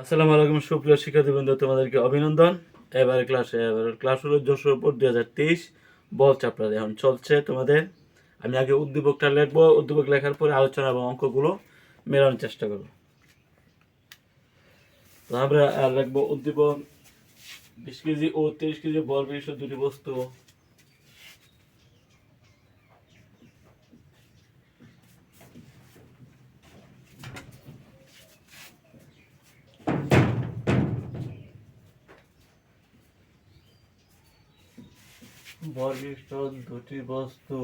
আসসালামু আলাইকুম, সুপ্রিয় শিক্ষার্থীবৃন্দ, তোমাদেরকে অভিনন্দন। এবারে ক্লাসে এবারে ক্লাস হলো যশোর উপর দুই হাজার তেইশ বল চ্যাপ্টার এখন চলছে তোমাদের। আমি আগে উদ্দীপকটা লিখব, উদ্দীপক লেখার পরে আলোচনা এবং অঙ্কগুলো মেলানোর চেষ্টা করব। আমরা লিখব উদ্দীপক বিশ কেজি ও তিরিশ কেজি বল বিশিষ্ট দুটি বস্তু। বল দুটি বস্তু।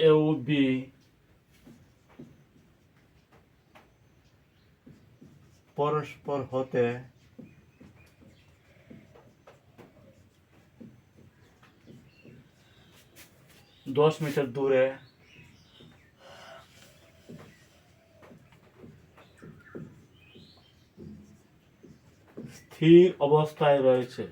ও বি। পরস্পর হতে দশ মিটার দূরে স্থির অবস্থায় রয়েছে।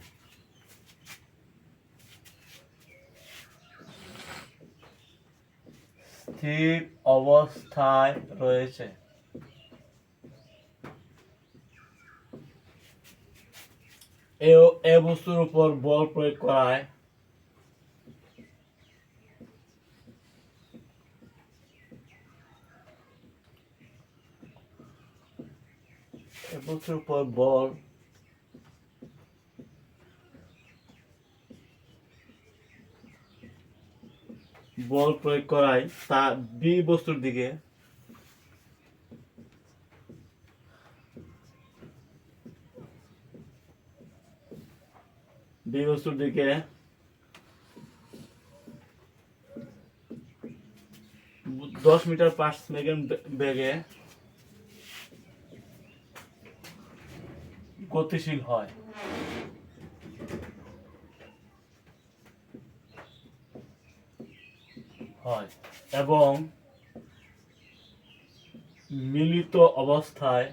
স্থির অবস্থায় রয়েছে। এ বস্তুর উপর বল প্রয়োগ করায়। বস্তুর উপর বল বল প্রয়োগ করায় তা বি বস্তুর দিকে। বি বস্তুর দিকে। দশ মিটার পাঁচ সেকেন্ড বেগে গতিশীল হয়। হয় এবং মিলিত অবস্থায়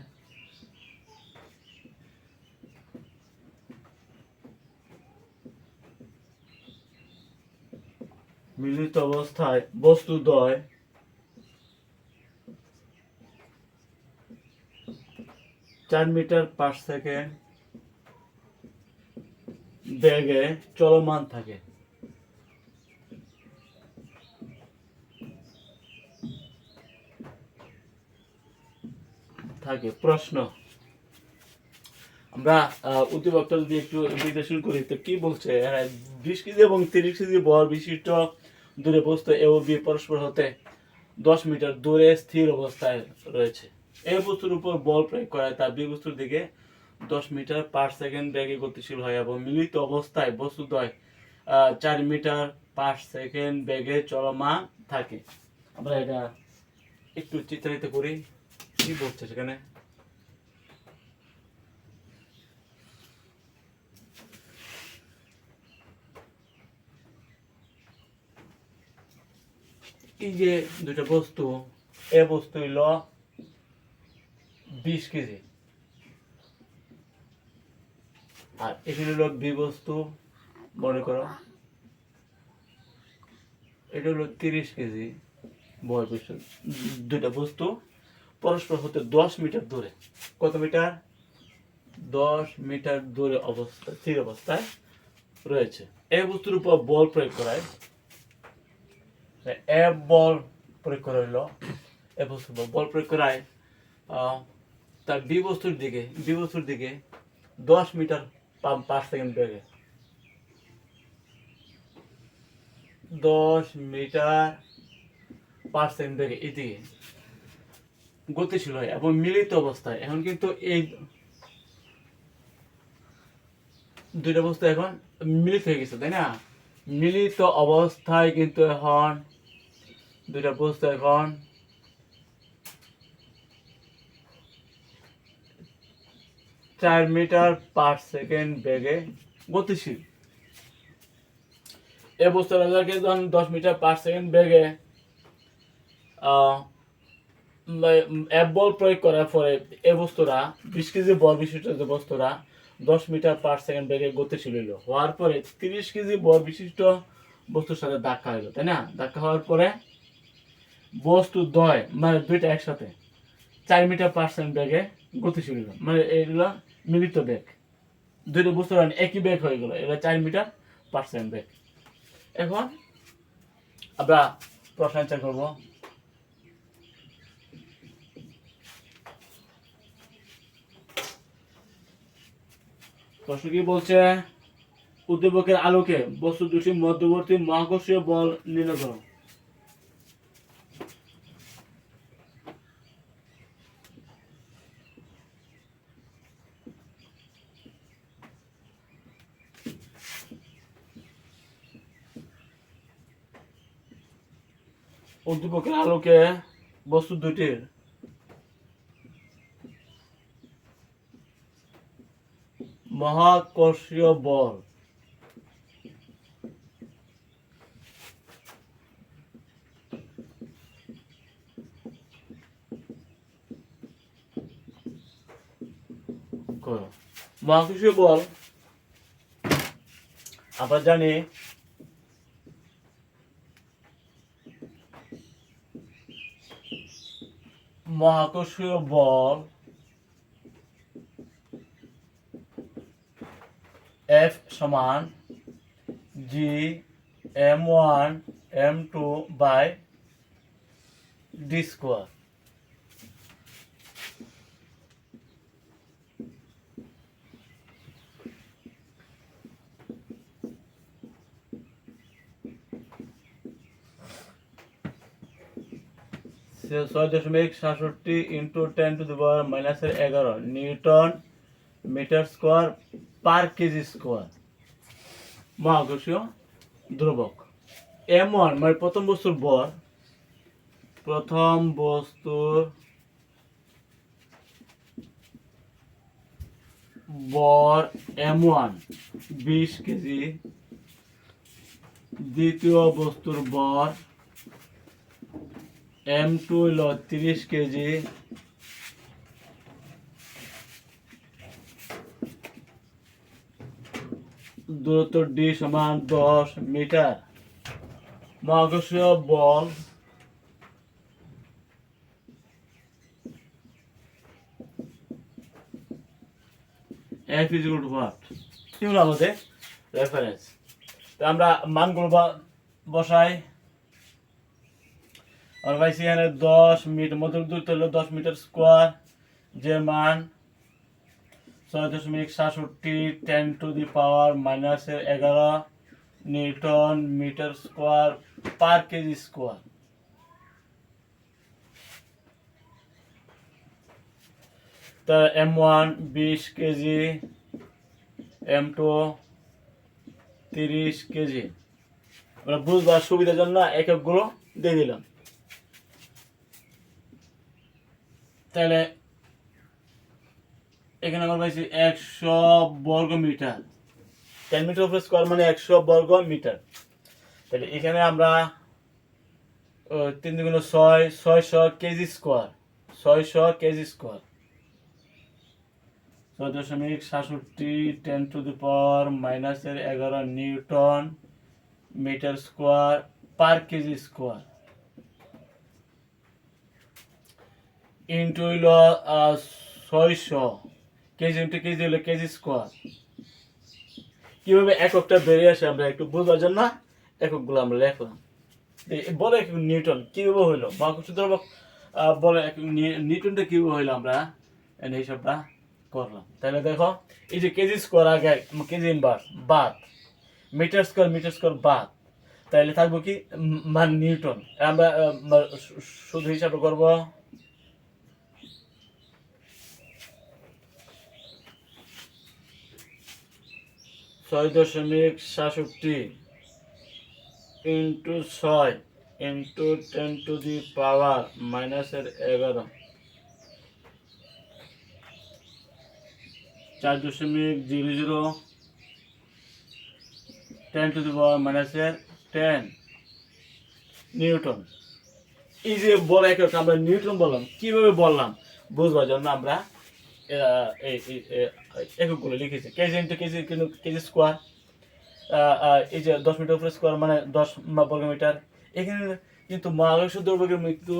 মিলিত অবস্থায় বস্তুদ্বয় চার মিটার পার সেকেন্ড বেগে চলমান থাকে। থাকে প্রশ্ন। আমরা আহ, যদি একটু বিশ্লেষণ করি তো কি বলছে? বিশ কেজি এবং তিরিশ কেজি বল বিশিষ্ট দূরে বস্তু এ ও বি পরস্পর হতে দশ মিটার দূরে স্থির অবস্থায় রয়েছে। এই বস্তুর উপর বল প্রয়োগ করা তা বি বস্তুর দিকে দশ মিটার পার সেকেন্ড বেগে গতিশীল হয় এবং মিলিত অবস্থায় বস্তুদ্বয় চার মিটার পার সেকেন্ড বেগে চলমান থাকে। আমরা এটা একটু চিত্রায়িত করি। কি বলছে সেখানে? এই যে দুটা বস্তু, এ বস্তু হইল বিশ কেজি। আর এখানে হলো বি বস্তু, মনে করো। এটা হলো তিরিশ কেজি বয় বস্তু। দুটা বস্তু পরস্পর হতে দশ মিটার দূরে। কত মিটার? দশ মিটার দূরে অবস্থা, স্থির অবস্থায় রয়েছে। এই বস্তুর উপর বল প্রয়োগ করায়। এ বল প্রয়োগ করা হইল। এ বস্তুর বল প্রয়োগ করায় তার বি বস্তুর দিকে, বি বস্তুর দিকে দশ মিটার পাঁচ সেকেন্ড বেগে। দশ মিটার পাঁচ সেকেন্ড বেগে, এদিকে। গতিশীল হয় এবং মিলিত অবস্থায়। এখন কিন্তু এই দুইটা বস্তু এখন মিলিত হয়ে গেছে, তাই না? মিলিত অবস্থায় কিন্তু এখন দুইটা বস্তু এখন চার মিটার পার সেকেন্ড বেগে গতিশীল। এ যখন দশ মিটার পার সেকেন্ড বেগে এক বল প্রয়োগ করার পরে এ বস্তুরা, বিশ কেজি বল বিশিষ্ট যে বস্তুরা, দশ মিটার পার সেকেন্ড বেগে গতিশীল হইল। হওয়ার পরে তিরিশ কেজি বল বিশিষ্ট বস্তুর সাথে ধাক্কা হইল, তাই না? ধাক্কা হওয়ার পরে বস্তু দয় মানে দুইটা একসাথে, চার মিটার পার্সেন্ট ব্যাগে গতিশীল হলো মানে এইগুলো মিলিত ব্যাগ দুইটা বস্তু একই ব্যাগ হয়ে গেল এটা চার মিটার পার্সেন্ট ব্যাগ এখন আমরা প্রশ্ন করব। প্রশ্ন কি বলছে, উদ্দীপকের আলোকে বস্তু দুটি মধ্যবর্তী মহাকর্ষীয় বল নির্ণয় করো। উদ্দীপকের আলোকে বস্তু দুটির মহাকর্ষীয় বল। মহাকর্ষীয় বল আমরা জানি মহাকর্ষীয় বল এফ সমান G M one M two by D square ছয় দশমিক সাতষট্টি into ten to the power মাইনাসের এগারো। Newton metre square per KG square মহাকর্ষীয় ধ্রুবক এম ওয়ান মানে প্রথম বস্তুর বর প্রথম বস্তুর বর এম ওয়ান বিশ কেজি। দ্বিতীয় বস্তুর বর এম টু হইল তিরিশ কেজি। দূরত্ব ডি সমান দশ মিটার। মহাকর্ষীয় বল এফ ইজ টু হোয়াট হলো আমাদের রেফারেন্স তো আমরা মানগুলো বসাই। আর ভাই সেখানে দশ মিটার মধ্যে দূরত্ব হলো দশ মিটার স্কোয়ার যে মান ছয় দশমিক সাতষট্টি টেন টু দি পাওয়ার মাইনাসের এগারো newton metre square per KG square তা এম ওয়ান বিশ কেজি এম টু তিরিশ কেজি আমরা বুঝবার সুবিধার জন্য এককগুলো দিয়ে দিলাম। তাহলে এখানে আমার পাইছি একশো বর্গ metre. Ten metre of square মানে একশো বর্গ মিটার। তাহলে এখানে আমরা তিন দুগুণ ছয় ছয়শো কেজি স্কোয়ার ছয়শো কেজি স্কোয়ার ছয় দশমিক সাতষট্টি টেন টু দি পাওয়ার মাইনাসের এগারো newton metre square per KG square into হইল ছয়শো। কেজি ইন্টু কেজি হইল কেজি স্কোয়ার কীভাবে এককটা বেরিয়ে আসে আমরা একটু বুঝবার জন্য এককগুলো আমরা লেখলাম। বলে এক নিউটন কীভাবে হইল? দ্রবক আহ, বলে এক নিউটনটা কীভাবে হইল আমরা? এই হিসাবটা করলাম। তাহলে দেখো এই যে কেজি স্কোয়ার আগে কেজি ইনভার্স বাদ। মিটার স্কোয়ার মিটার স্কোয়ার বাদ। তাহলে থাকব কি মান নিউটন। আমরা শুধু হিসাবে করব। ছয় দশমিক সাতষট্টি ইন্টু ছয় into ten to the power মাইনাসের এগারো। চার দশমিক zero zero. Ten to the power মাইনাসের টেন নিউটন। এই যে বল একক আমরা নিউটন বললাম, কীভাবে বললাম? বুঝবার জন্য আমরা এককগুলো লিখেছি। KG into KG KG square এই যে দশ মিটার উপরে স্কোয়ার মানে দশ বর্গ মিটার এখানে কিন্তু মহাকর্ষ দ্রব্যকে মৃত্যু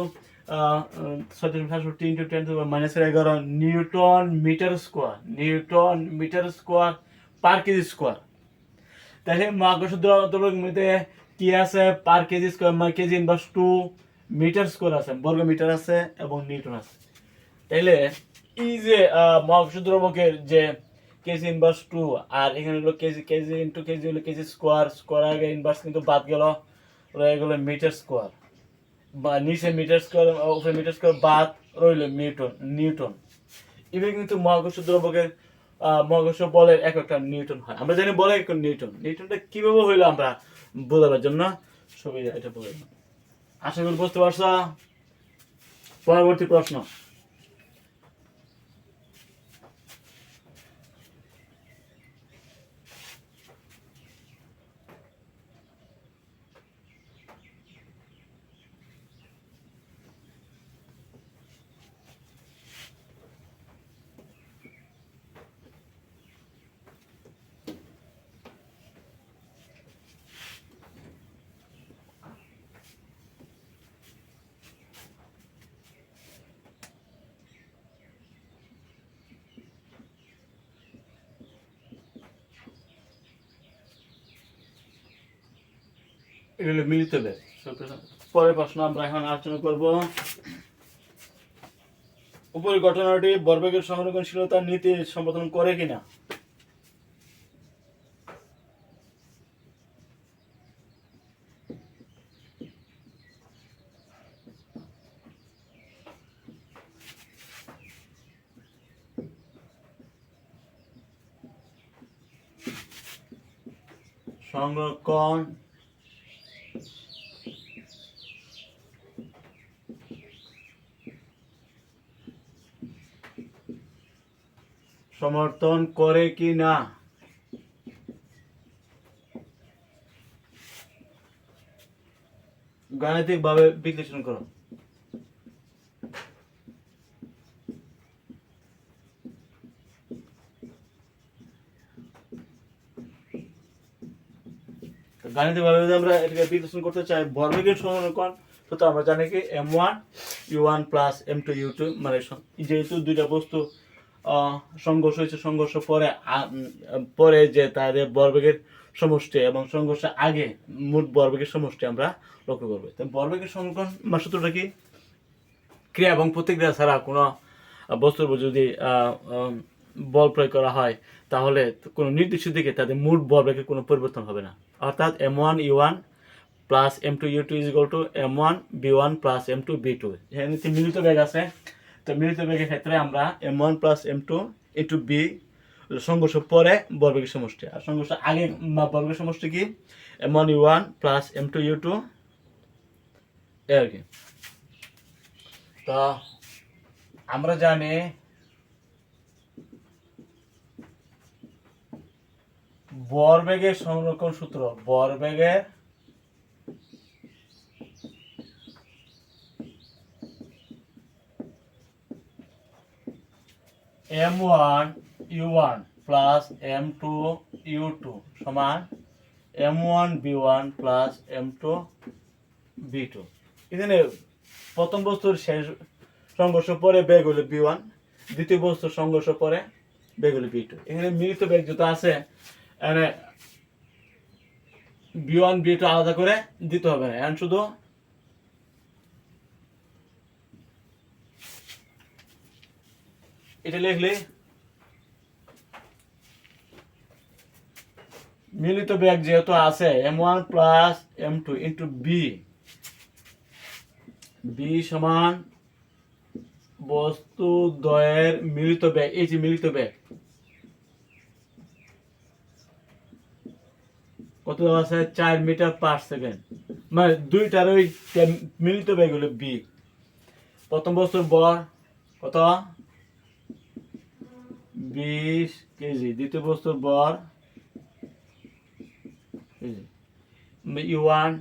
সাতষট্টি ইন্টু টেন মাইনাসের এগারো newton metre square newton metre square per KG square তাহলে মহাকর্ষ দ্রব্যের মধ্যে কি আছে পার কেজি স্কোয়ার মানে KG inverse to metre square আছে বর্গ মিটার আছে এবং নিউটন আছে। তাইলে এই যে আহ, মহাকর্ষ দ্রব্যকের যে কেজি ইনভার্স টু আর এখানে হলো কেজি কেজি ইন্টু কেজি হলো কেজি স্কোয়ার স্কোয়ার আগে ইনভার্স কিন্তু বাদ গেল রয়ে গেল মিটার স্কোয়ার বা নিচে মিটার স্কোয়ার উপরে মিটার স্কোয়ার বাদ রইল নিউটন নিউটন। এবার কিন্তু মহাকর্ষ দ্রব্যকের আহ, মহাকর্ষ বলের এক একটা নিউটন হয়। আমরা জানি বলে এক নিউটন। নিউটনটা কীভাবে হইল আমরা বোঝাবার জন্য? ছবি এটা বলে। আশা করি বুঝতে পারছ। পরবর্তী প্রশ্ন। মিলিত বেগ পরের প্রশ্ন আমরা এখন আলোচনা করব। উপরের ঘটনাটি বরবেগের সংরক্ষণশীলতার নীতি সম্বোধন করে কিনা? সংরক্ষণ সমর্থন করে কি না? গাণিতিক ভাবে বিশ্লেষণ করো। গাণিতিক ভাবে যদি আমরা এটাকে বিশ্লেষণ করতে চাই ভরবেগের সংরক্ষণ তো আমরা জানি কি M one U one plus M two U two মানে যেহেতু দুইটা বস্তু সংঘর্ষ হয়েছে, সংঘর্ষ পরে পরে যে তাদের বরবেগের সমষ্টি এবং সংঘর্ষের আগে মোট বরবেগের সমষ্টি আমরা লক্ষ্য করব। তো বরবেগের বা সূত্রটা কি? ক্রিয়া এবং প্রতিক্রিয়া ছাড়া কোনো বস্তুর যদি বল প্রয়োগ করা হয়, তাহলে কোনো নির্দিষ্ট দিকে তাদের মোট বলবেগের কোনো পরিবর্তন হবে না। অর্থাৎ M one U one plus M two U two is equal to M one, V one plus M two, V two. এখানে মিলিত বেগ আছে। তো মিলিত বেগের ক্ষেত্রে আমরা M one plus M two into V সংঘর্ষ পরে বর্গের সমষ্টি। আর সংঘর্ষ আগে বর্গের সমষ্টি কি? M one U one plus M two U two এ আর কি। তো আমরা জানি বরবেগের সংরক্ষণ সূত্র, বরবেগের M one U one plus M two U two সমান M one V one plus M two V two এখানে প্রথম বস্তুর শেষ সংঘর্ষ পরে বেগ হলো বি ওয়ান দ্বিতীয় বস্তুর সংঘর্ষ পরে বেগ হলো বি টু এখানে মিলিত বেগ যেটা আছে, এখানে বি ওয়ান বি টু আলাদা করে দিতে হবে না। এখন শুধু এটা লিখলে মিলিত বেগ যেহেতু আছে M one plus M two into V V সমান বস্তু দ্বয়ের মিলিত বেগ এই যে মিলিত বেগ কত আছে? চার মিটার পার সেকেন্ড মানে দুইটার ওই মিলিত বেগ হলো বি প্রথম বস্তুর বর কত? বিশ কেজি, দ্বিতীয় বস্তুর বর ইউ ওয়ান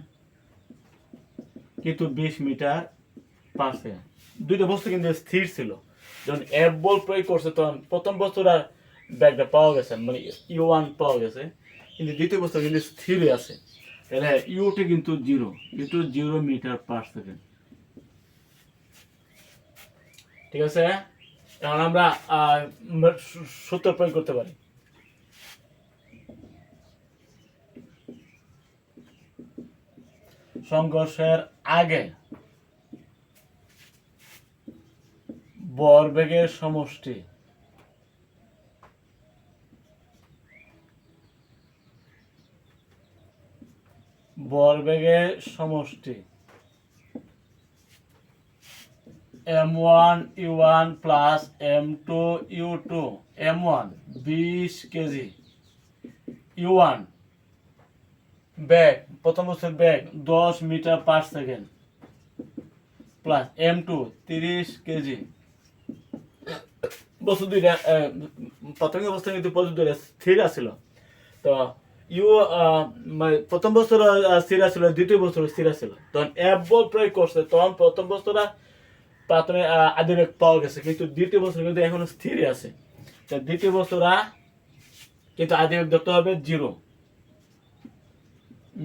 কিন্তু বিশ মিটার পার সেকেন্ড। দুইটা বস্তু কিন্তু স্থির ছিল। যখন এফ বল প্রয়োগ করছে, তখন প্রথম বস্তুর আর ব্যাগটা পাওয়া গেছে মানে ইউ ওয়ান পাওয়া গেছে, কিন্তু দ্বিতীয় বস্তু কিন্তু স্থির আছে। তাহলে ইউটি কিন্তু zero U two zero metre per second ঠিক আছে? এখন আমরা সূত্র প্রয়োগ করতে পারি। সংঘর্ষের আগে বরবেগের সমষ্টি বরবেগের সমষ্টি M one U one plus M two U two M one বিশ কেজি। ইউ ওয়ান ব্যাগ প্রথম বছর ব্যাগ দশ metre per second plus M two তিরিশ কেজি। বস্তু দুইটা প্রাথমিক অবস্থায় কিন্তু বস্তু দুইটা স্থির আছিল। তো ইউ মানে প্রথম আহ, স্থির আছিল দ্বিতীয় বছর স্থির আছিল। তখন এফ বল প্রয়োগ করছে তখন প্রথম বছরটা প্রাথমিক আদিবেগ পাওয়া গেছে কিন্তু দ্বিতীয় বছর কিন্তু এখনও স্থির আছে। দ্বিতীয় বছরা কিন্তু আদিবেগ ধরতে হবে জিরো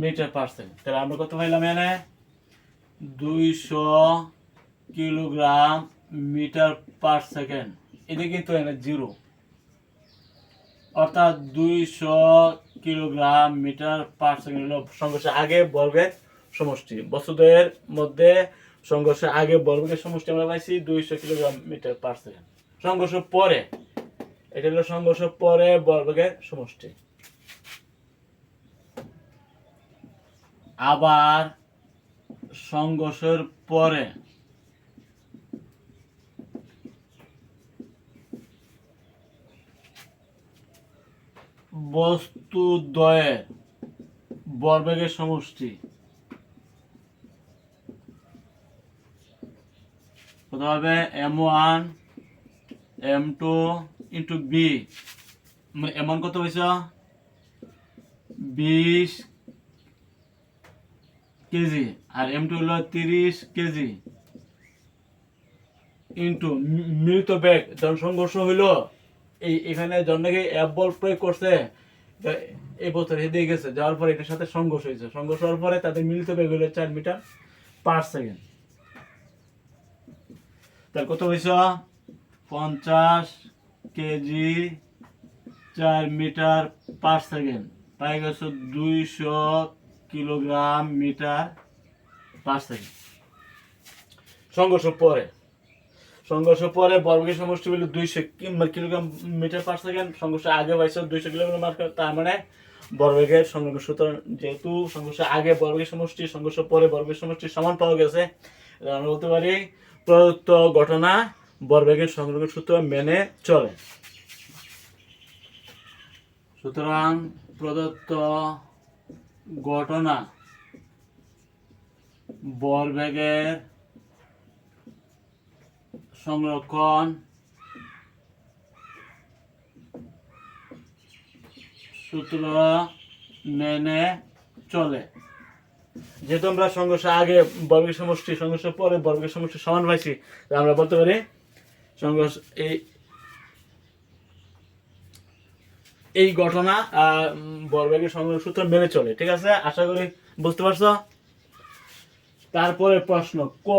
মিটার পার সেকেন্ড তাহলে আমরা কত পাইলাম এনে কিলোগ্রাম মিটার পার সেকেন্ড এটা কিন্তু এনে জিরো। অর্থাৎ দুইশো কিলোগ্রাম মিটার পার সেকেন্ড সংঘর্ষের আগে বর্গের সমষ্টি। বস্তুদের মধ্যে সংঘর্ষের আগে বর্গের সমষ্টি আমরা পাইছি দুইশো কিলোগ্রাম মিটার পার সেকেন্ড সংঘর্ষ পরে, এটা হলো সংঘর্ষ পরে বর্গের সমষ্টি। আবার সংঘর্ষের পরে বস্তু দ্বয়ের বর্বেগের সমষ্টি। কত হবে M one M two into V এমন কত হয়েছে? বিশ কেজি। আর এম টু হলো তিরিশ কেজি। ইন্টু মৃত ব্যাগ যখন সংঘর্ষ হইল, এই এখানে জন্মকে অ্যাপ বল প্রয়োগ করছে এই বছর হেঁটে গেছে, যাওয়ার পরে এটার সাথে সংঘর্ষ হয়েছে। সংঘর্ষ হওয়ার পরে তাদের মিলিত ব্যাগ হলো চার মিটার পার সেকেন্ড তার কত হয়েছে পঞ্চাশ কেজি চার মিটার পার সেকেন্ড। পাই গেছে দুইশো কিলোগ্রাম মিটার পার সেকেন্ড। সংঘর্ষ পরে। সংঘর্ষ পরে বর্গের সমষ্টি হলো দুইশো কিলোগ্রাম মিটার পার সেকেন্ড। সংঘর্ষ আগে পাইছে দুইশো কিলোগ্রাম মার্ক তার মানে বর্গের সংঘর্ষ যেহেতু সংঘর্ষ আগে বর্গের সমষ্টি, সংঘর্ষ পরে বর্গের সমষ্টি সমান পাওয়া গেছে আমরা বলতে পারি প্রদত্ত ঘটনা বর্গের সংঘর্ষ সূত্র মেনে চলে। সুতরাং প্রদত্ত ঘটনা বরবেগের সংরক্ষণ সূত্র মেনে চলে। যেহেতু আমরা সংঘর্ষ আগে বর্গের সমষ্টি, সংঘর্ষ পরে বর্গের সমষ্টি সমান পাইছি আমরা বলতে পারি সংঘর্ষ এই এই ঘটনা বর্গের সংঘর্ষ সূত্র মেনে চলে, ঠিক আছে? আশা করি বুঝতে পারছ? তারপরে প্রশ্ন, ক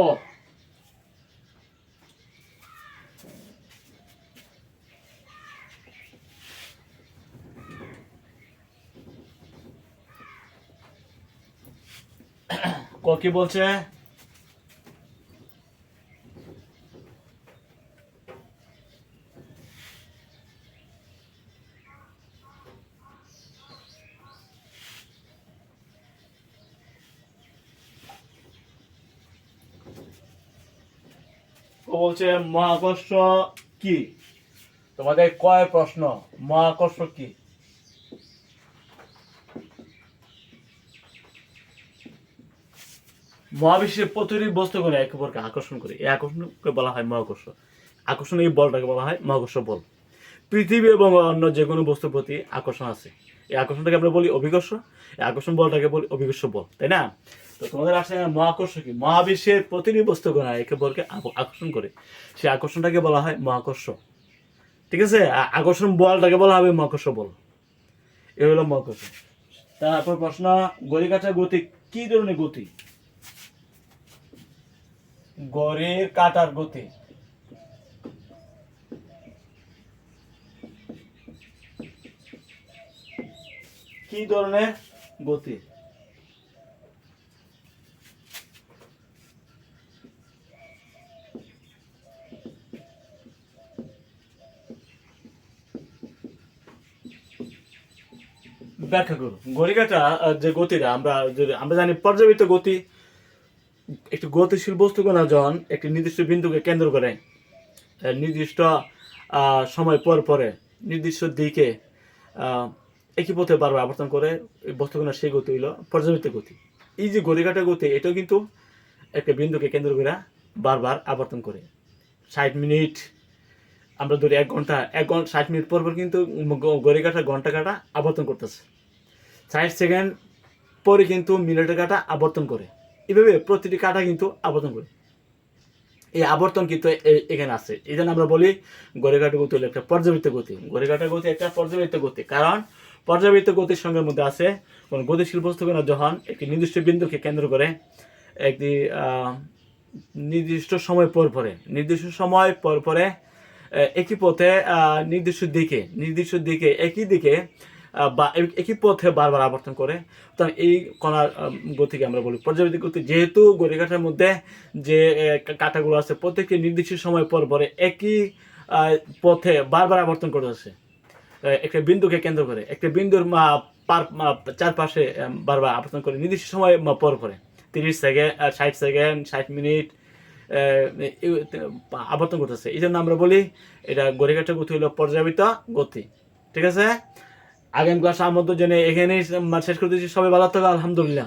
ক বলছে? বলছে মহাকর্ষ কি? তোমাদের কয় প্রশ্ন? মহাকর্ষ কি? মহাবিশ্বের প্রতিটি বস্তু করে একে অপরকে আকর্ষণ করে। এই আকর্ষণকে বলা হয় মহাকর্ষ। আকর্ষণ এই বলটাকে বলা হয় মহাকর্ষ বল। পৃথিবী এবং অন্য যে কোনো বস্তুর প্রতি আকর্ষণ আছে। এই আকর্ষণটাকে আমরা বলি অভিকর্ষ, এই আকর্ষণ বলটাকে বলি অভিকর্ষ বল, তাই না? তো তোমাদের আসলে মহাকর্ষ কি? মহাবিশ্বের প্রতিটি বস্তু একে আক- আকর্ষণ করে। সেই আকর্ষণটাকে বলা হয় মহাকর্ষ। ঠিক আছে? আকর্ষণ বলটাকে বলা হবে মহাকর্ষ বল। এ হলো মহাকর্ষ। তারপর প্রশ্ন গড়ি কাটার গতি কি ধরনের গতি? গড়ের কাটার গতি। কি ধরনের গতি? ব্যাখ্যা করুন। ঘড়িকাটা আহ, যে গতিটা আমরা আমরা জানি পর্যাবৃত্ত গতি একটি গতিশীল বস্তু কোনা যখন একটি নির্দিষ্ট বিন্দুকে কেন্দ্র করে নির্দিষ্ট সময় পর পরে, নির্দিষ্ট দিকে একই পথে বারবার আবর্তন করে বস্তুগুলো সেই গতি হইল? পর্যাবৃত্ত গতি। এই যে ঘড়িকাটা গতি, এটাও কিন্তু একটা বিন্দুকে কেন্দ্র করে বারবার আবর্তন করে। ষাট মিনিট, আমরা ধরি এক ঘণ্টা এক ঘণ্টা ষাট মিনিট পর পর কিন্তু গ- কাটা ঘণ্টা কাটা আবর্তন করতেছে। ষাট সেকেন্ড পরে কিন্তু মিনিটের কাটা আবর্তন করে। এভাবে প্রতিটি কাটা কিন্তু আবর্তন করে। এই আবর্তন কিন্তু এখানে আছে। এই জন্য আমরা বলি গড়ে গতি হলো একটা পর্যাবৃত্ত গতি। গড়ে গতি একটা পর্যাবৃত্ত গতি। কারণ পর্যাবৃত্ত গতির সঙ্গে মধ্যে আছে কোন গতিশীল বস্তুগুলো যখন একটি নির্দিষ্ট বিন্দুকে কেন্দ্র করে একটি নির্দিষ্ট সময় পর পরে, নির্দিষ্ট সময় পর পরে একই পথে নির্দিষ্ট দিকে নির্দিষ্ট দিকে, একই দিকে বা একই পথে বারবার আবর্তন করে। তখন এই কণার গতিকে আমরা বলি পর্যাবৃত্ত গতি। যেহেতু গড়িকাঠার মধ্যে যে কাঁটাগুলো আছে প্রত্যেকটি নির্দিষ্ট সময় পর পরে একই পথে বারবার আবর্তন করতেছে আহ, একটা বিন্দুকে কেন্দ্র করে একটা বিন্দুর পার চারপাশে বারবার আবর্তন করে নির্দিষ্ট সময় পর পরে। তিরিশ সেকেন্ড ষাট সেকেন্ড ষাট মিনিট আবর্তন করতেছে এই জন্য আমরা বলি এটা গড়িকাঠা গতি হলো পর্যাবৃত্ত গতি। ঠিক আছে? আগামী ক্লাস আমার তো জেনে এখানেই শেষ করে দিচ্ছি। সবাই ভালো থাকবে আলহামদুলিল্লাহ।